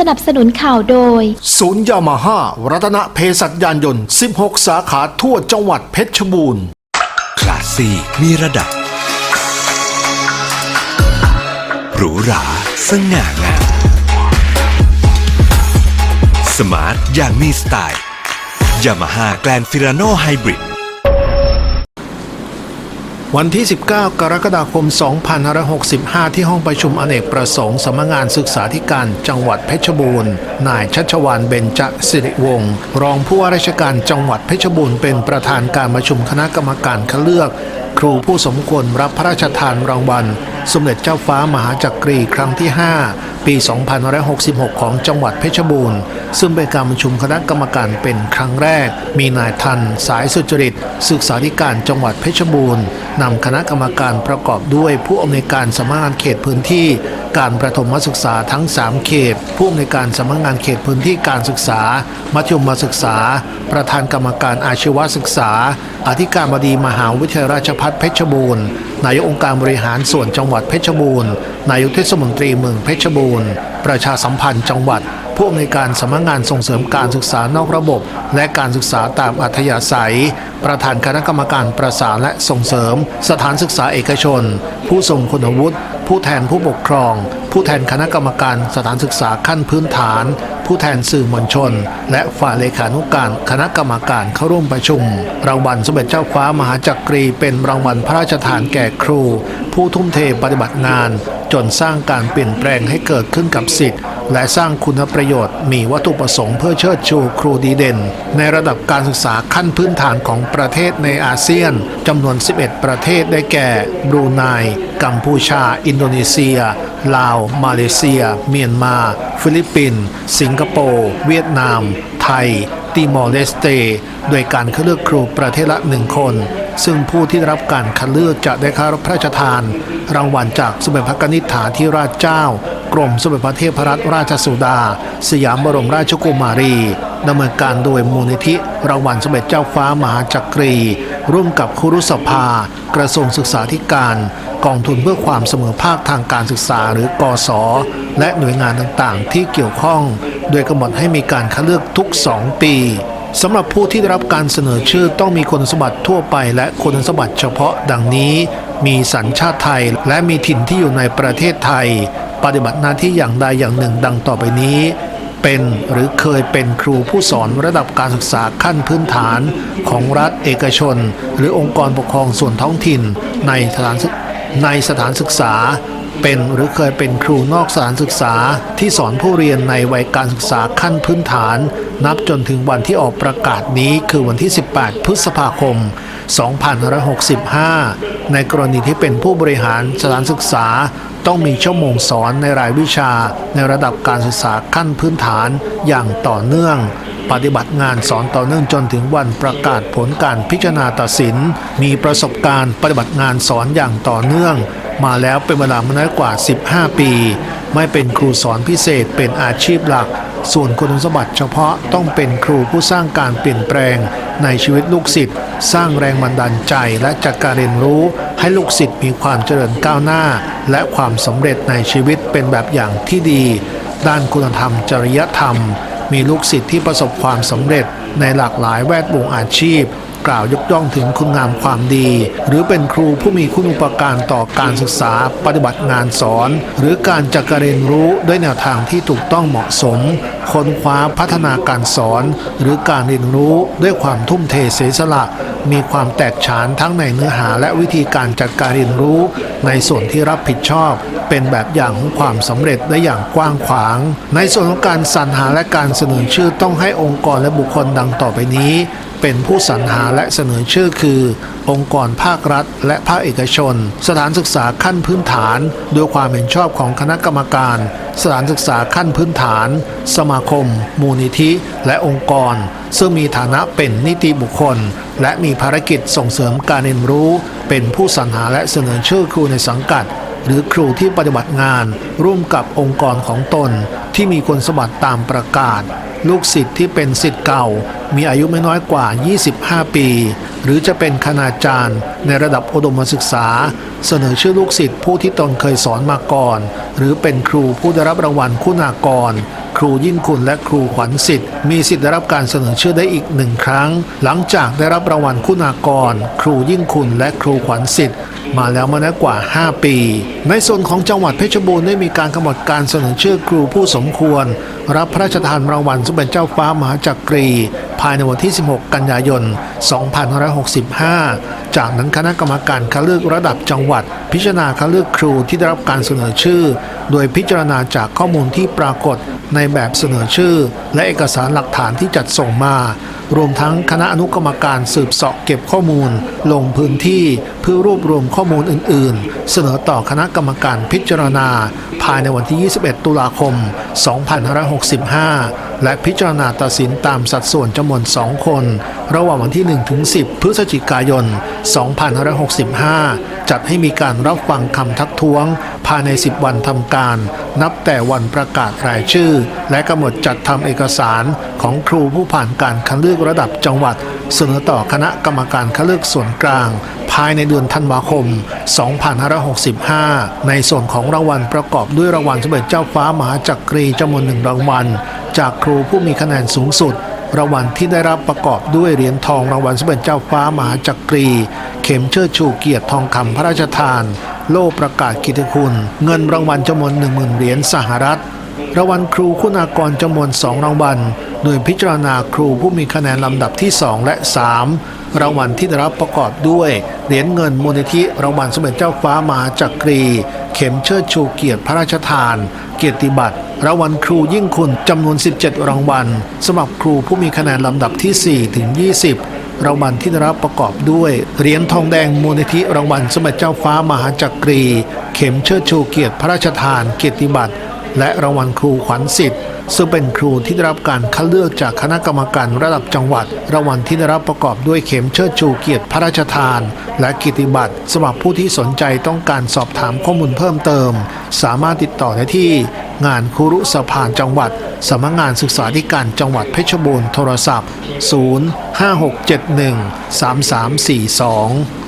สนับสนุนข่าวโดย ศูนย์ยามาฮ่ารัตนเภสัชยานยนต์ 16 สาขาทั่วจังหวัดเพชรบูรณ์ คลาสซี่มีระดับ หรูหราสง่างามสมาร์ทอย่างมีสไตล์ยามาฮ่าแกลนฟิราโนไฮบริด วันที่ 19 กรกฎาคม 2565 ที่ห้องประชุมอเนกประสงค์สำนักงานศึกษาธิการจังหวัดเพชรบูรณ์ นายชัชวานเบญจสิริวงศ์รองผู้ว่าราชการจังหวัดเพชรบูรณ์เป็นประธานการประชุมคณะกรรมการคัดเลือก ครูผู้สมควรรับพระราชทานรางวัล สมเด็จเจ้าฟ้ามหาจักรีครั้งที่ 5ปี 2566 ของจังหวัดเพชรบูรณ์ ซึ่งเป็นการประชุมคณะกรรมการเป็นครั้งแรก มีนายทัน สายสุจริต ศึกษาธิการจังหวัดเพชรบูรณ์นำคณะกรรมการประกอบด้วยผู้อำนวยการสำนักงานเขตพื้นที่ การประถมศึกษาทั้ง 3 เขต ผู้อำนวยการสำนักงานเขตพื้นที่การศึกษา มัธยมศึกษา ประธานกรรมการอาชีวศึกษา อธิการบดีมหาวิทยาลัยราชภัฏเพชรบูรณ์ นายกองค์การบริหารส่วนจังหวัดเพชรบูรณ์ นายกเทศมนตรีเมืองเพชรบูรณ์ประชาสัมพันธ์จังหวัด ผู้อำนวยการสำนักงานส่งเสริมการศึกษานอกระบบ และการศึกษาตามอัธยาศัย ประธานคณะกรรมการประสานและส่งเสริม สถานศึกษาเอกชน ผู้ทรงคุณวุฒิ ผู้แทนผู้ปกครอง ผู้แทนคณะกรรมการสถานศึกษาขั้นพื้นฐาน ผู้แทนสื่อมวลชน และฝ่ายเลขานุการคณะกรรมการเข้าร่วมประชุม รางวัลสมเด็จเจ้าฟ้ามหาจักรีเป็นรางวัลพระราชทานแก่ครู ผู้ทุ่มเทปฏิบัติงาน จนสร้างการเปลี่ยนแปลงให้เกิดขึ้นกับสิทธิ์และสร้างคุณประโยชน์มีวัตถุประสงค์เพื่อเชิดชูครูดีเด่น ในระดับการศึกษาขั้นพื้นฐานของประเทศในอาเซียนจำนวน 11 ประเทศได้แก่บรูไน กัมพูชา อินโดนีเซีย ลาว มาเลเซีย เมียนมา ฟิลิปปินส์สิงคโปร์ เวียดนาม ไทย ติมอร์เลสเต โดยการคัดเลือกครูประเทศละหนึ่งคน ซึ่งผู้ที่รับการคัดเลือกจะได้เข้ารับพระราชทาน รางวัลจากสมเด็จพระนิษฐาธิราชเจ้า กรมสมเด็จพระเทพรัตนราชสุดา สยามบรมราชกุมารีดำเนินการโดยมูลนิธิรางวัลสมเด็จเจ้าฟ้ามหาจักรี ร่วมกับครุสภา กระทรวงศึกษาธิการ กองทุนเพื่อความเสมอภาคทางการศึกษาหรือกอสและหน่วยงานต่างๆ ที่เกี่ยวข้อง โดยกำหนดให้มีการคัดเลือกทุก 2 ปีสำหรับผู้ที่ได้รับการเสนอชื่อต้องมีคุณสมบัติทั่วไป และคุณสมบัติเฉพาะดังนี้ มีสัญชาติไทยและมีถิ่นที่อยู่ในประเทศไทย ปฏิบัติหน้าที่อย่างใดอย่างหนึ่งดังต่อไปนี้ เป็นหรือเคยเป็นครูผู้สอนระดับการศึกษาขั้นพื้นฐานของรัฐเอกชน หรือองค์กรปกครองส่วนท้องถิ่นในสถานในสถานศึกษา เป็นหรือเคยเป็นครูนอกสถานศึกษาที่สอนผู้เรียนในวัยการศึกษาขั้นพื้นฐาน นับจนถึงวันที่ออกประกาศนี้คือวันที่ 18 พฤษภาคม 2565 ในกรณีที่เป็นผู้บริหารสถานศึกษา ต้องมีชั่วโมงสอนในรายวิชาในระดับการศึกษาขั้นพื้นฐานอย่างต่อเนื่อง ปฏิบัติงานสอนต่อเนื่องจนถึงวันประกาศผลการพิจารณาตัดสิน มีประสบการณ์ปฏิบัติงานสอนอย่างต่อเนื่อง มาแล้วเป็นเวลาไม่น้อยกว่า 15 ปี ไม่เป็นครูสอนพิเศษเป็นอาชีพหลัก ส่วนคุณสมบัติเฉพาะต้องเป็นครูผู้สร้างการเปลี่ยนแปลง ในชีวิตลูกศิษย์สร้างแรงบันดาลใจและจัดการเรียนรู้ให้ลูกศิษย์มีความเจริญก้าวหน้า และความสำเร็จในชีวิตเป็นแบบอย่างที่ดี ด้านคุณธรรมจริยธรรม มีลูกศิษย์ที่ประสบความสำเร็จในหลากหลายแวดวงอาชีพ กล่าวยกย่องถึงคุณงามความดี หรือเป็นครูผู้มีคุณอุปการต่อการศึกษาปฏิบัติงานสอน หรือการจัดการเรียนรู้ด้วยแนวทางที่ถูกต้องเหมาะสม ค้นคว้าพัฒนาการสอน หรือการเรียนรู้ด้วยความทุ่มเทเสียสละ มีความแตกฉานทั้งในเนื้อหาและวิธีการจัดการเรียนรู้ ในส่วนที่รับผิดชอบ เป็นแบบอย่างของความสำเร็จได้อย่างกว้างขวาง ในส่วนของการสรรหาและการเสนอชื่อต้องให้องค์กรและบุคคลดังต่อไปนี้ เป็นผู้สรรหาและเสนอชื่อคือ องค์กรภาครัฐ และภาคเอกชน สถานศึกษาขั้นพื้นฐาน โดยความเห็นชอบของคณะกรรมการ สถานศึกษาขั้นพื้นฐาน สมาคม มูลนิธิ และองค์กร ซึ่งมีฐานะเป็นนิติบุคคล และมีภารกิจส่งเสริมการเรียนรู้ เป็นผู้สรรหาและเสนอชื่อครูในสังกัด หรือครูที่ปฏิบัติงาน ร่วมกับองค์กรของตน ที่มีคุณสมบัติตามประกาศ ลูกศิษย์ที่เป็นศิษย์เก่า มีอายุไม่น้อยกว่า 25 ปี หรือจะเป็นคณาจารย์ ในระดับอุดมศึกษา เสนอชื่อลูกศิษย์ผู้ที่ตนเคยสอนมาก่อน หรือเป็นครูผู้ได้รับรางวัลคุณากรครูยิ่งคุณและครูขวัญสิทธิ์มีสิทธิ์ได้รับการเสนอชื่อได้อีกหนึ่งครั้ง หลังจากได้รับรางวัลคุณากร ครูยิ่งคุณและครูขวัญสิทธิ์ มาแล้วมาแล้วกว่า 5 ปี ในส่วนของจังหวัดเพชรบูรณ์ได้มีการกำหนดการเสนอชื่อครูผู้สมควร รับพระราชทานรางวัลสมเด็จเจ้าฟ้ามหาจักรี ภายในวันที่ 16 กันยายน 2565 จากนั้นคณะกรรมการคัดเลือกระดับจังหวัด พิจารณาคัดเลือกครูที่ได้รับการเสนอชื่อ โดยพิจารณาจากข้อมูลที่ปรากฏในแบบเสนอชื่อ และเอกสารหลักฐานที่จัดส่งมารวมทั้งคณะอนุกรรมการสืบเสาะเก็บข้อมูล ลงพื้นที่เพื่อรวบรวมข้อมูลอื่น ๆ เสนอต่อคณะกรรมการพิจารณา ภายในวันที่ 21 ตุลาคม 256 2565 และพิจารณาตัดสินตามสัดส่วนจำนวน2คน ระหว่างวันที่1ถึง10 พฤศจิกายน 2565 จัดให้มีการรับฟังคำทักท้วง ภายใน 10 วันทำการ นับแต่วันประกาศรายชื่อ และกำหนดจัดทำเอกสารของครูผู้ผ่านการคัดเลือกระดับจังหวัด เสนอต่อคณะกรรมการคัดเลือกส่วนกลาง ภายในเดือนธันวาคม 2565 ในส่วนของรางวัลประกอบด้วยรางวัลสมเด็จเจ้าฟ้ามหาจักรีจำนวนหนึ่งรางวัลจากครูผู้มีคะแนนสูงสุดรางวัลที่ได้รับประกอบด้วยเหรียญทองรางวัลสมเด็จเจ้าฟ้ามหาจักรี เข็มเชิดชูเกียรติทองคำพระราชทาน โล่ประกาศกิตติคุณ เงินรางวัลจำนวน10,000 เหรียญสหรัฐรางวัลครูคุณากรจำนวน2รางวัลโดยพิจารณาครูผู้มีคะแนนลำดับที่ 2 และ 3 รางวัลที่ได้รับประกอบด้วย เหรียญเงินมูลนิธิรางวัลสมเด็จเจ้าฟ้ามหาจักรี เข็มเชิดชูเกียรติพระราชทาน เกียรติบัตรรางวัลครูยิ่งคุณจำนวน 17 รางวัลสำหรับครูผู้มีคะแนนลำดับที่ 4 ถึง 20 รางวัลที่ได้รับประกอบด้วย เหรียญทองแดงมูลนิธิรางวัลสมเด็จเจ้าฟ้ามหาจักรี เข็มเชิดชูเกียรติพระราชทาน เกียรติบัตร และรางวัลครูขวัญสิทธิ์ ซึ่งเป็นครูที่ได้รับการคัดเลือกจากคณะกรรมการระดับจังหวัด รางวัลที่ได้รับประกอบด้วยเข็มเชิดชูเกียรติพระราชทาน และกิตติบัตรสำหรับผู้ที่สนใจต้องการสอบถามข้อมูลเพิ่มเติม สามารถติดต่อได้ที่งานครูรุสภานจังหวัดสำนักงานศึกษาธิการจังหวัดเพชรบูรณ์โทรศัพท์ 056713342